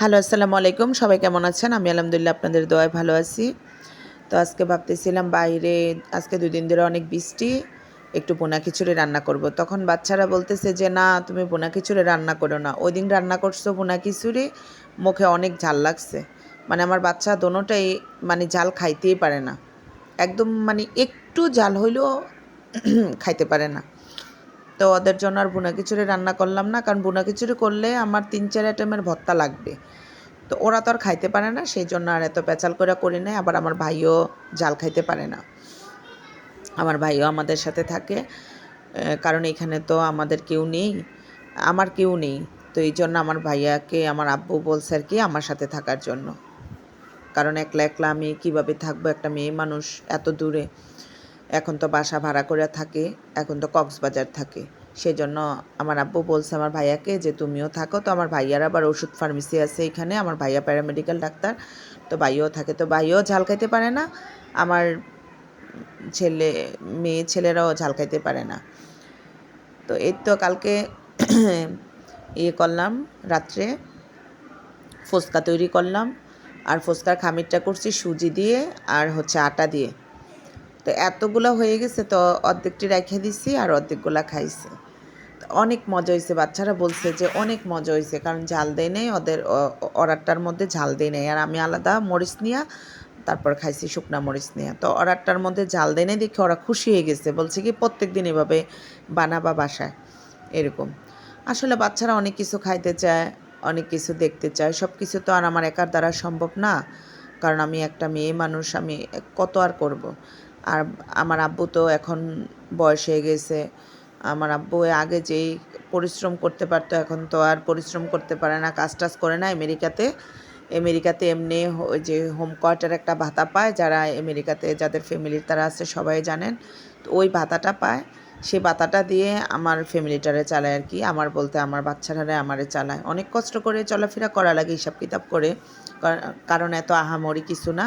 Hello, আসসালামু আলাইকুম। সবাই কেমন আছেন? আমি আলহামদুলিল্লাহ আপনাদের দোয়ায় ভালো আছি। তো আজকে ভাবতেছিলাম বাইরে, আজকে দুই দিন ধরে অনেক বৃষ্টি, একটু পোনা খিচুড়ি রান্না করব। তখন বাচ্চারা বলতেছে যে, না, তুমি পোনা খিচুড়ি রান্না করো না। ওই দিন রান্না করছ পোনা খিচুড়ি, মুখে অনেক ঝাল লাগছে। মানে আমার বাচ্চা দোনোটাই মানে ঝাল খাইতেই পারে না। একদম মানে একটু ঝাল হইলেও খাইতে পারে না। তো ওদের জন্য আর বুনা খিচুড়ি রান্না করলাম না, কারণ বুনা খিচুড়ি করলে আমার তিন, চার আইটেমের ভর্তা লাগবে। তো ওরা তো আর খাইতে পারে না, সেই জন্য আর এত পেঁচাল করে করি নাই, আবার আমার ভাইও জাল খাইতে পারে না। আমার ভাইও আমাদের সাথে থাকে কারণ এখানে তো আমাদের কেউ নেই, আমার কেউ নেই। তো এই জন্য আমার ভাইয়াকে, আমার আব্বু বলছে আর কি, আমার সাথে থাকার জন্য। কারণ একলা একলা আমি কীভাবে থাকব? একটা মেয়ে মানুষ, এত দূরে। এখন তো বাসা ভাড়া করে থাকে, এখন তো কক্সবাজার থাকে। সেই জন্য আমার আব্বু বলছে আমার ভাইয়াকে যে, তুমিও থাকো। তো আমার ভাইয়ার আবার ওষুধ ফার্মেসি আছে এখানে, আমার ভাইয়া প্যারামেডিক্যাল ডাক্তার। তো ভাইও থাকে, তো ভাইও ঝাল খাইতে পারে না। আমার ছেলে, মেয়ে ছেলেরাও ঝাল খাইতে পারে না। তো এই তো কালকে ইয়ে করলাম, রাত্রে ফুচকা তৈরি করলাম। আর ফুচকার খামিরটা করছি সুজি দিয়ে আর হচ্ছে আটা দিয়ে। তো এতগুলো হয়ে গেছে তো অর্ধেকটি রেখে দিছি আর অর্ধেকগুলা খাইছে। অনেক মজা হয়েছে বাচ্চারা বলছে যে অনেক মজা হয়েছে কারণ ঝাল দেয় নেই, ওদের অর্ডারটার মধ্যে ঝাল দেয় নেই। আর আমি আলাদা মরিচ নিয়ে তারপর খাইছি শুকনা মরিচ নিয়ে। তো অর্ডারটার মধ্যে ঝাল দেয় নেই দেখে ওরা খুশি হয়ে গেছে, বলছে কি প্রত্যেক দিন এভাবে বানাবা বাসায়, এরকম। আসলে বাচ্চারা অনেক কিছু খাইতে চায়, অনেক কিছু দেখতে চায় সব কিছু তো আর আমার একার দ্বারা সম্ভব না, কারণ আমি একটা মেয়ে মানুষ, আমি কত আর করব। আর আমার আব্বু তো এখন বয়স হয়ে গেছে। আমার আব্বু আগে যেই পরিশ্রম করতে পারতো, এখন তো আর পরিশ্রম করতে পারে না, কাজ টাজ করে না আমেরিকাতে। আমেরিকাতে এমনি যে হোম কোয়ার্টার একটা ভাতা পায়, যারা আমেরিকাতে, যাদের ফ্যামিলির তারা আছে, সবাই জানেন। তো ওই ভাতাটা পায়। সেই ভাতাটা দিয়ে আমার ফ্যামিলিটারে চালায় আর কি। আমার বলতে আমার বাচ্চারা আমারে চালায়। অনেক কষ্ট করে চলাফেরা করা লাগে হিসাব কিতাব করে কারণ এত আহামরি কিছু না।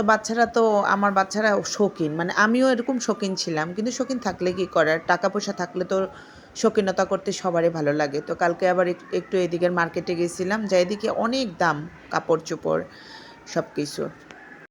তো বাচ্চারা তো আমার বাচ্চারা শৌখিন। মানে আমিও এরকম শৌখিন ছিলাম, কিন্তু শৌখিন থাকলে কি করার টাকা পয়সা থাকলে তো শৌখিনতা করতে সবারই ভালো লাগে। তো কালকে আবার একটু এদিকের মার্কেটে গেছিলাম, যা এদিকে অনেক দাম কাপড় চোপড় সব কিছু